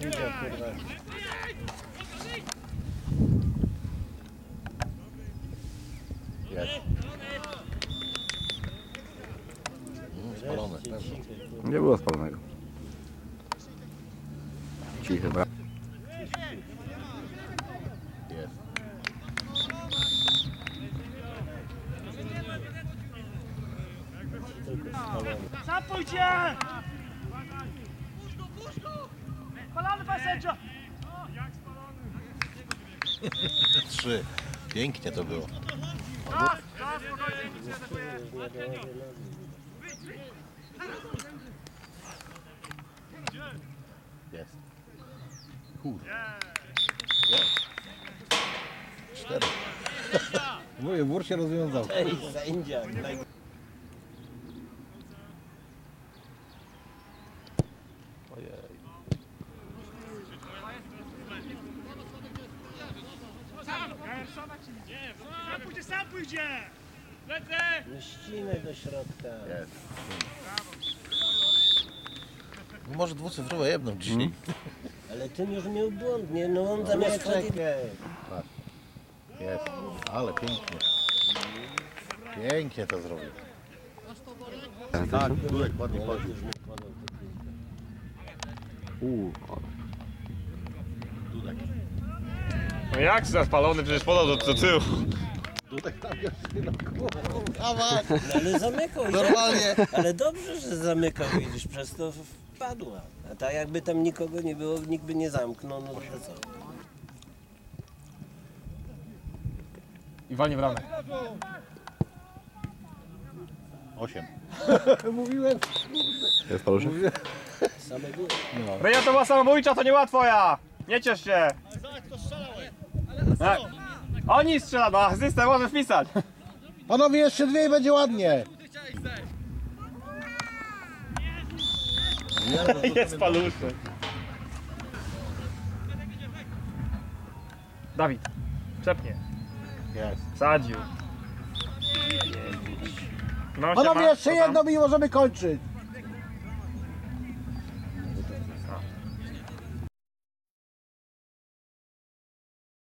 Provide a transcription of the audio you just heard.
Idzie, kurwa. Jest. Mm, Spalone. Nie było spalonego. Cichy, brak. Jest. Tylko spalony. Zapójcie! Kolany, panie sędzio! Trzy. Pięknie to było. Czas, czas, spokojnie, nic nie atakuje. Jest. Kurde. Cztery. Mówię, wór się rozwiązał. Ej, sędzia. Ojej. Sam pójdzie! Lecę! No ścinaj do środka. Jest. No Może dwucyfrowe jedną dzisiaj. Ale ten już miał błąd, nie? No on zamiast chodzić... Patrz. Jest. Ale pięknie. Pięknie to zrobił. Tak, Durek ładnie Ale chodził. już mu podał tę piłkę. Uuu, o, Dudek. No jak spalony, przecież podał do, do tyłu. Dudek tam jeszcze na głowę. Dawaj. No ale zamykał. Normalnie. Ale dobrze, że zamykał, widzisz, przez to wpadła. A tak jakby tam nikogo nie było, nikt by nie zamknął, no to co? I walnie w ramę. Osiem. jest paluszek? Same góry. Ryja to była samobójcza, to niełatwo ja! Nie ciesz się! Tak. Oni strzela, no asystę może wpisać. Panowie, jeszcze dwie i będzie ładnie. Jest paluszek. Dawid, czepnie. Jest. Sadził. No, Panowie, siema, jeszcze co tam? jedno i możemy kończyć.